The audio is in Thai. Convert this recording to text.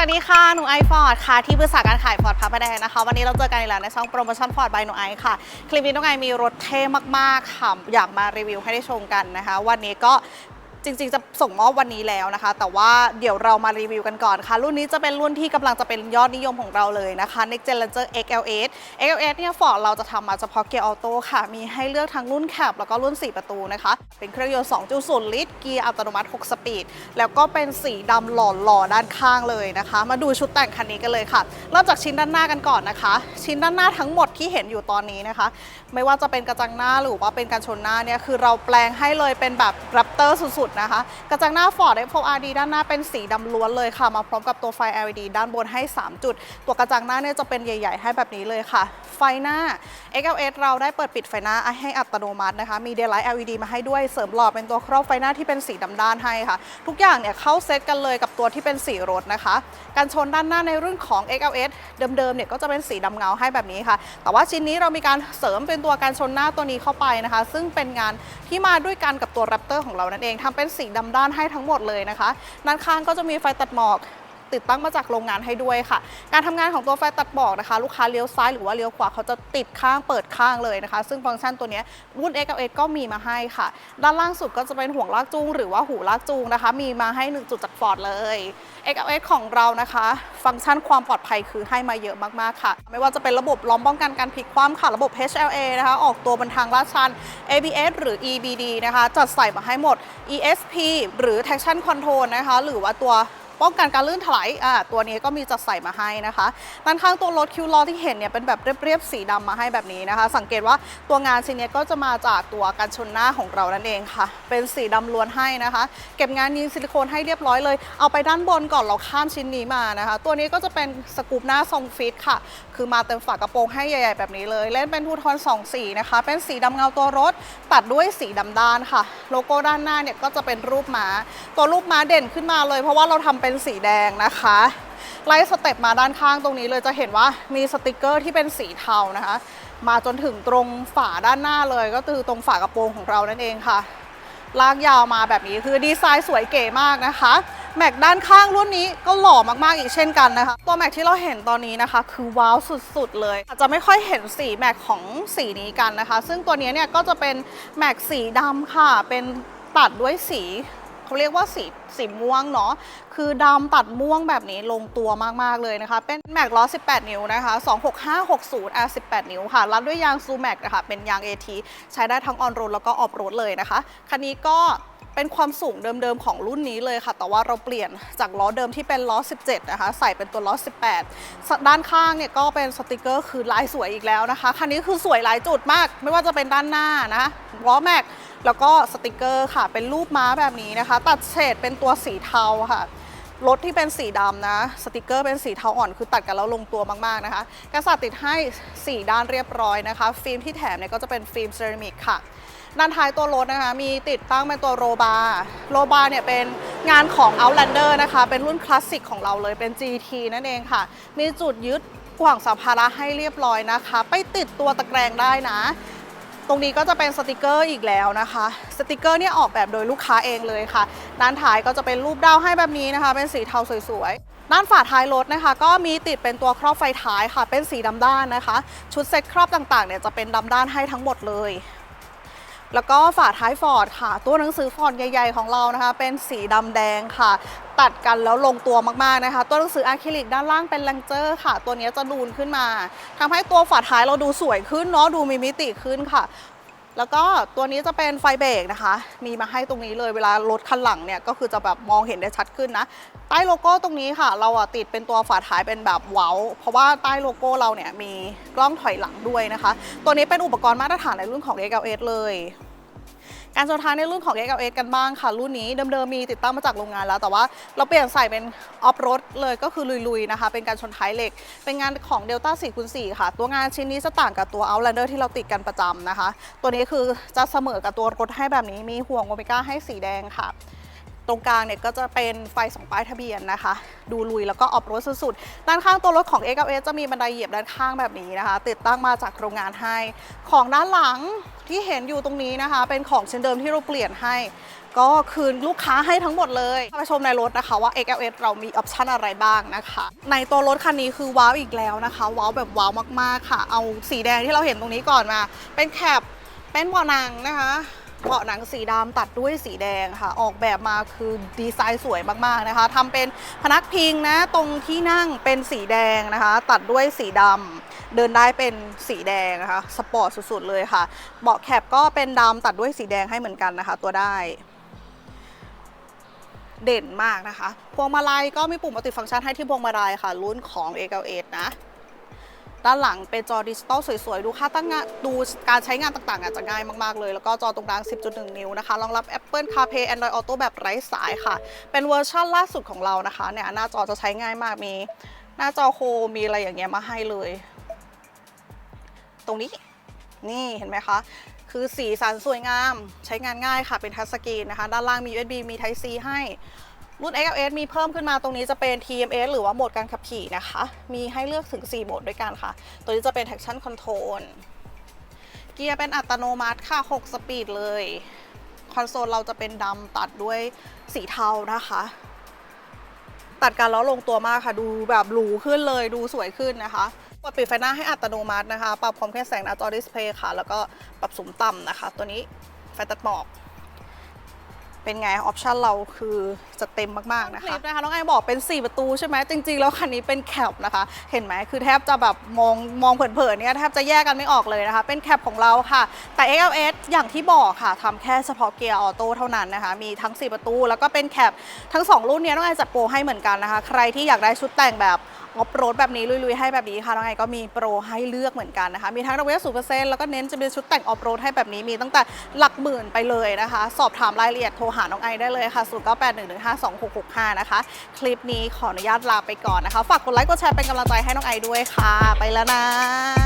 วัสดีค่ะ หนูไอฟอร์ดค่ะ ที่ปรึกษาการขายฟอร์ดพระประแดงนะคะ วันนี้เราเจอกันอีกแล้วในช่องโปรโมชั่นฟอร์ดบายหนูไอค่ะ คลิปนี้น้องไอมีรถเท่มากๆค่ะ อยากมารีวิวให้ได้ชมกันนะคะ วันนี้ก็ จริงๆ จะส่งมอบวันนี้แล้วนะคะ แต่ว่าเดี๋ยวเรามารีวิวกันก่อนค่ะ รุ่นนี้จะเป็นรุ่นที่กำลังจะเป็นยอดนิยมของเราเลยนะคะ Next Gen Ranger XLS XLS เนี่ยฟอร์ดเราจะทำมาเฉพาะเกียร์ออโต้ค่ะ มีให้เลือกทั้งรุ่นแคปแล้วก็รุ่น 4 ประตูนะคะ เป็นเครื่องยนต์ 2.0 ลิตร เกียร์อัตโนมัติ 6 สปีด แล้วก็เป็นสีดำหล่อๆด้านข้างเลยนะคะ มาดูชุดแต่งคันนี้กันเลยค่ะเริ่มจากชิ้นด้านหน้ากันก่อนนะคะ ชิ้นด้านหน้าทั้งหมดที่เห็นอยู่ตอนนี้นะคะ ไม่ว่าจะเป็นกระจังหน้าหรือว่าเป็นการชนหน้าเนี่ยคือเราแปลงให้เลยเป็นแบบแรปเตอร์สุดๆนะคะ กระจังหน้า Ford F4RD ด้านหน้าเป็นสีดำล้วนเลยค่ะ มาพร้อมกับตัวไฟ LED ด้านบนให้ 3 จุด ตัวกระจังหน้าเนี่ยจะเป็นใหญ่ ๆ ให้แบบนี้เลยค่ะ ไฟหน้า XLS เราได้เปิดปิดไฟหน้าให้อัตโนมัตินะคะ มี Daylight LED มาให้ด้วยเสริมหล่อเป็นตัวครอบไฟหน้าที่เป็นสีดำด้านให้ค่ะ ทุกอย่างเนี่ยเข้าเซตกันเลยกับตัวที่เป็นสีรถนะคะ การชนด้านหน้าในรุ่นของ XLS เดิมๆเนี่ยก็จะเป็นสีดำเงาให้แบบนี้ค่ะ แต่ว่าชิ้นนี้เรามีการเสริมเป็นตัวการชนหน้าตัวนี้เข้าไปนะคะ ซึ่งเป็นงาน ที่มาด้วยกันกับตัวแรปเตอร์ของเรานั่นเองทำเป็นสีดำด้านให้ทั้งหมดเลยนะคะ ด้านข้างก็จะมีไฟตัดหมอก ติดตั้งมาจากโรงงานให้ด้วยค่ะ การทำงานของตัวไฟตัดหมอกนะคะ ลูกค้าเลี้ยวซ้ายหรือว่าเลี้ยวขวาเขาจะติดข้างเปิดข้างเลยนะคะ ซึ่งฟังก์ชันตัวนี้รุ่น X กับ X ก็มีมาให้ค่ะ ด้านล่างสุดก็จะเป็นห่วงลากจูงหรือว่าหูลากจูงนะคะ มีมาให้ 1 จุดจากฟอร์ดเลย X กับ X ของเรานะคะ ฟังก์ชันความปลอดภัยคือให้มาเยอะมากๆค่ะ ไม่ว่าจะเป็นระบบล้อมป้องกันการพลิกคว่ำค่ะระบบ HLA นะคะออกตัวบนทางลาดชัน ABS หรือ EBD นะคะจัดใส่มาให้หมด ESP หรือ traction control นะคะ หรือว่าตัว ป้องกันการลื่นถลายอ่าตัวนี้ก็มีจัดใส่มาให้นะคะด้านข้างตัวรถคิวล้อที่เห็นเนี่ยเป็นแบบเรียบๆสีดำมาให้แบบนี้นะคะ สังเกตว่าตัวงานชิ้นนี้ก็จะมาจากตัวกันชนหน้าของเรานั่นเองค่ะ เป็นสีดำล้วนให้นะคะ เก็บงานยิงซิลิโคนให้เรียบร้อยเลย เอาไปด้านบนก่อนเราข้ามชิ้นนี้มานะคะ ตัวนี้ก็จะเป็นสกูปหน้าทรงฟิตค่ะ คือมาเต็มฝากระโปรงให้ใหญ่ๆแบบนี้เลย เล่นเป็นทูทอน2สีนะคะ เป็นสีดำเงาตัวรถ ตัดด้วยสีดำด้านค่ะ โลโก้ด้านหน้าเนี่ยก็จะเป็นรูปม้า ตัวรูปม้าเด่นขึ้นมาเลย เพราะว่าเราทำเป็นสีแดงนะคะ ไล่สเต็ปมาด้านข้างตรงนี้เลยจะเห็นว่ามีสติกเกอร์ที่เป็นสีเทานะคะ มาจนถึงตรงฝาด้านหน้าเลยก็คือตรงฝากระโปรงของเรานั่นเองค่ะลากยาวมาแบบนี้คือดีไซน์สวยเก๋มากนะคะ แม็กด้านข้างรุ่นนี้ก็หล่อมากๆอีกเช่นกันนะคะ ตัวแม็กที่เราเห็นตอนนี้นะคะ คือว้าวสุดๆ เลย อาจจะไม่ค่อยเห็นสีแม็กของสีนี้กันนะคะ ซึ่งตัวนี้เนี่ยก็จะเป็นแม็กสีดำค่ะ เป็นตัดด้วยสี เขาเรียกว่าสีสีม่วงเนาะคือดำตัดม่วงแบบนี้ลงตัวมาก ๆ เลยนะคะ เป็นแม็กล้อ 18 นิ้วนะคะ 26560 R 18 นิ้วค่ะ รัดด้วยยางซูแม็กนะคะ เป็นยาง AT ใช้ได้ทั้งออนโรดแล้วก็ออฟโรดเลยนะคะ คันนี้ก็ เป็นความสูงเดิมๆของรุ่นนี้เลยค่ะ แต่ว่าเราเปลี่ยนจากล้อเดิมที่เป็นล้อ 17 นะคะ ใส่เป็นตัวล้อ 18 ด้านข้างเนี่ยก็เป็นสติกเกอร์คือลายสวยอีกแล้วนะคะ คันนี้คือสวยหลายจุดมาก ไม่ว่าจะเป็นด้านหน้านะล้อแม็ก แล้วก็สติกเกอร์ค่ะ เป็นรูปม้าแบบนี้นะคะ ตัดเฉดเป็นตัวสีเทาค่ะรถที่เป็นสีดำนะ สติกเกอร์เป็นสีเทาอ่อนคือตัดกันแล้วลงตัวมาก ๆ นะคะกระสัติดให้ 4 ด้านเรียบร้อยนะคะ ฟิล์มที่แถมเนี่ยก็จะเป็นฟิล์มเซรามิกค่ะ ด้านท้ายตัวรถนะคะ มีติดตั้งเป็นตัวโรบาร์โรบาร์เนี่ยเป็นงานของ Outlander นะคะ เป็นรุ่นคลาสสิกของเราเลยเป็น GT นั่นเองค่ะ มีจุดยึดกว่างสัมภาระให้เรียบร้อยนะคะ ไปติดตัวตะแกรงได้นะ ตรงนี้ก็จะเป็นสติกเกอร์อีกแล้วนะคะ สติกเกอร์เนี่ยออกแบบโดยลูกค้าเองเลยค่ะ ด้านท้ายก็จะเป็นรูปดาวให้แบบนี้นะคะ เป็นสีเทาสวยๆด้านฝาท้ายรถนะคะ ก็มีติดเป็นตัวครอบไฟท้ายค่ะ เป็นสีดำด้านนะคะ ชุดเซ็ตครอบต่างๆเนี่ยจะเป็นดำด้านให้ทั้งหมดเลย แล้วก็ฝาท้ายฟอร์ดค่ะ ตัวหนังสือฟอร์ดใหญ่ ๆ ของเรานะคะ เป็นสีดำแดงค่ะ ตัดกันแล้วลงตัวมากๆนะคะ ตัวหนังสืออะคริลิกด้านล่างเป็นแลงเจอร์ค่ะ ตัวนี้จะนูนขึ้นมาทำให้ตัวฝาท้ายเราดูสวยขึ้นเนาะดูมีมิติขึ้นค่ะ แล้วก็ตัวนี้จะเป็นไฟเบรกนะคะ มีมาให้ตรงนี้เลยเวลารถคันหลังเนี่ยก็คือจะแบบมองเห็นได้ชัดขึ้นนะ ใต้โลโก้ตรงนี้ค่ะ เราอะติดเป็นตัวฝาท้ายเป็นแบบเว้า เพราะว่าใต้โลโก้เราเนี่ยมีกล้องถอยหลังด้วยนะคะ ตัวนี้เป็นอุปกรณ์มาตรฐานในรุ่นของ XLS เลย การชนท้ายในรุ่นของ XLS กันบ้างค่ะ รุ่นนี้เดิมๆมีติดตั้งมาจากโรงงานแล้ว แต่ว่าเราเปลี่ยนใส่เป็นออฟโรดเลยก็คือลุยๆนะคะ เป็นการชนท้ายเหล็ก เป็นงานของ Delta 4คูณ4ค่ะ ตัวงานชิ้นนี้จะต่างกับตัว Outlander ที่เราติดกันประจำนะคะ ตัวนี้คือจะเสมอกับตัวรถให้แบบนี้มีห่วงโอเมก้าให้สีแดงค่ะ ตรงกลางเนี่ยก็จะเป็นไฟสองป้ายทะเบียนนะคะ ดูลุยแล้วก็ออฟรดสุดๆ ด้านข้างตัวรถของ x อ s จะมีบันไดเหยียบด้านข้างแบบนี้นะคะ ติดตั้งมาจากโรงงานให้ ของด้านหลังที่เห็นอยู่ตรงนี้นะคะ เป็นของเช่นเดิมที่เราเปลี่ยนให้ ก็คืนลูกค้าให้ทั้งหมดเลยมาชมในรถนะคะว่า XLS เรามีออปชันอะไรบ้างนะคะ ในตัวรถคันนี้คือว้าวอีกแล้วนะคะ ว้าวแบบว้าวมากๆค่ะ เอาสีแดงที่เราเห็นตรงนี้ก่อนมา เป็นแคปเป็นเบาะนังนะคะ เบาะหนังสีดำตัดด้วยสีแดงค่ะ ออกแบบมาคือดีไซน์สวยมากๆนะคะทำเป็นพนักพิงนะตรงที่นั่งเป็นสีแดงนะคะ ตัดด้วยสีดำเดินได้เป็นสีแดงนะคะสปอร์ตสุดๆเลยค่ะ เบาะแคปก็เป็นดำตัดด้วยสีแดงให้เหมือนกันนะคะ ตัวได้เด่นมากนะคะ พวงมาลัยก็มีปุ่มมัลติฟังก์ชันให้ที่พวงมาลัยค่ะ รุ่นของ a อ s นะ ด้านหลังเป็นจอดิจิตอลสวยๆ ดูค่าตั้งงานดูการใช้งานต่างๆอาจจะง่ายมากๆเลย แล้วก็จอตรงกลาง 10.1 นิ้วนะคะ รองรับ Apple CarPlay Android Auto แบบไร้สายค่ะ เป็นเวอร์ชันล่าสุดของเรานะคะเนี่ยหน้าจอจะใช้ง่ายมากมี หน้าจอโคมีอะไรอย่างเงี้ยมาให้เลย ตรงนี้นี่เห็นไหมคะคือสีสันสวยงาม ใช้งานง่ายค่ะเป็นทัชสกรีนนะคะ ด้านล่างมี USB มี Type C ให้ รุ่น XLS มีเพิ่มขึ้นมาตรงนี้จะเป็น TMS หรือว่าโหมดการขับขี่นะคะ มีให้เลือกถึง 4 โหมดด้วยกันค่ะ ตัวนี้จะเป็น traction control เกียร์เป็นอัตโนมัติค่ะ 6 สปีดเลย คอนโซลเราจะเป็นดำตัดด้วยสีเทานะคะ ตัดกันแล้วลงตัวมากค่ะ ดูแบบหรูขึ้นเลย ดูสวยขึ้นนะคะปัดปิดไฟหน้าให้อัตโนมัตินะคะ ปรับความเข้มแสงหน้าจอดิสเพย์ค่ะ แล้วก็ปรับสูงต่ำนะคะ ตัวนี้ไฟตัดหมอก เป็นไง ออปชันเราคือจะเต็มมาก ๆ นะคะคลิปนะคะน้องไอบอกเป็น 4 ประตูใช่ไหมจริง ๆ แล้วคันนี้เป็นแคปนะคะ เห็นไหมคือแทบจะแบบมองมองเผินๆเนี่ยแทบจะแยกกันไม่ออกเลยนะคะ เป็นแคปของเราค่ะ แต่ XLS อย่างที่บอกค่ะทำแค่เฉพาะเกียร์ออโต้เท่านั้นนะคะ มีทั้ง 4 ประตู แล้วก็เป็นแคปทั้ง 2 รุ่นเนี้น้องไอจัดโปรให้เหมือนกันนะคะ ใครที่อยากได้ชุดแต่งแบบ ออฟโรดแบบนี้ลุยๆให้แบบนี้ค่ะน้องไอก็มีโปรให้เลือกเหมือนกันนะคะ มีทั้งระเวสูเปอร์เซ็นต์แล้วก็เน้นจะเป็นชุดแต่งออฟโรดให้แบบนี้มีตั้งแต่หลักหมื่นไปเลยนะคะ สอบถามรายละเอียดโทรหาน้องไอได้เลยค่ะ 0 9 8 1 1 5 2 6 6 5 นะคะ คลิปนี้ขออนุญาตลาไปก่อนนะคะ ฝากกดไลค์กดแชร์เป็นกำลังใจให้น้องไอด้วยค่ะ ไปแล้วนะ